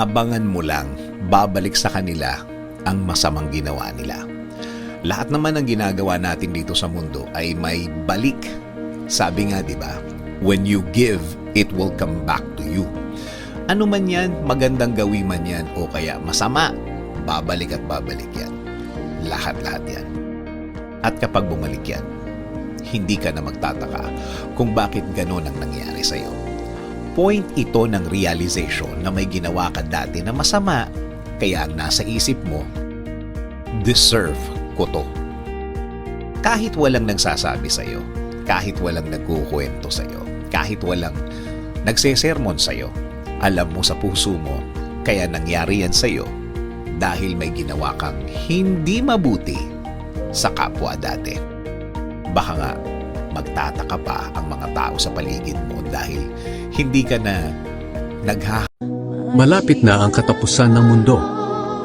abangan mo lang, babalik sa kanila ang masamang ginawa nila. Lahat naman ng ginagawa natin dito sa mundo ay may balik. Sabi nga, di ba? When you give, it will come back to you. Ano man yan, magandang gawin man yan o kaya masama, babalik at babalik yan. Lahat-lahat yan. At kapag bumalik yan, hindi ka na magtataka kung bakit ganon ang nangyari sa'yo. Point ito ng realization na may ginawa ka dati na masama, kaya ang nasa isip mo, deserve ko to. Kahit walang nagsasabi sa'yo, kahit walang nagkukwento sa'yo, kahit walang nagsesermon sa'yo, alam mo sa puso mo, kaya nangyari yan sa'yo dahil may ginawa kang hindi mabuti sa kapwa dati. Baka nga magtataka pa ang mga tao sa paligid mo dahil hindi ka na nagha Malapit na ang katapusan ng mundo.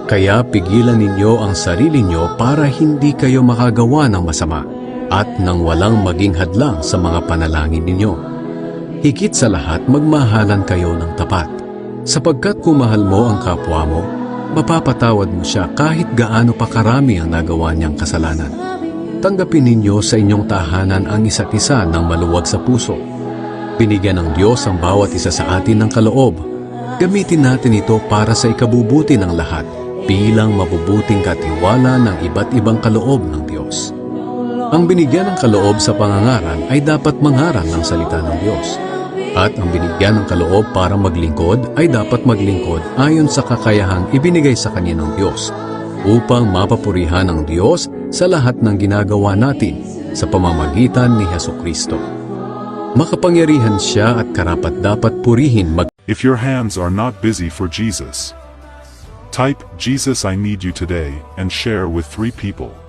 Kaya pigilan ninyo ang sarili nyo para hindi kayo makagawa ng masama at nang walang maging hadlang sa mga panalangin ninyo. Higit sa lahat magmahalan kayo ng tapat. Sapagkat kung mahal mo ang kapwa mo, mapapatawad mo siya kahit gaano pa karami ang nagawa niyang kasalanan. Tanggapin ninyo sa inyong tahanan ang isa't isa ng maluwag sa puso. Binigyan ng Diyos ang bawat isa sa atin ng kaloob. Gamitin natin ito para sa ikabubuti ng lahat bilang mabubuting katiwala ng iba't ibang kaloob ng Diyos. Ang binigyan ng kaloob sa pangangaral ay dapat mangaral ng salita ng Diyos. At ang binigyan ng kaloob para maglingkod ay dapat maglingkod ayon sa kakayahang ibinigay sa kanya ng Diyos upang mapapurihan ng Diyos sa lahat ng ginagawa natin sa pamamagitan ni Heso Kristo. Makapangyarihan siya at karapat dapat purihin mag If your hands are not busy for Jesus, type Jesus I need you today and share with three people.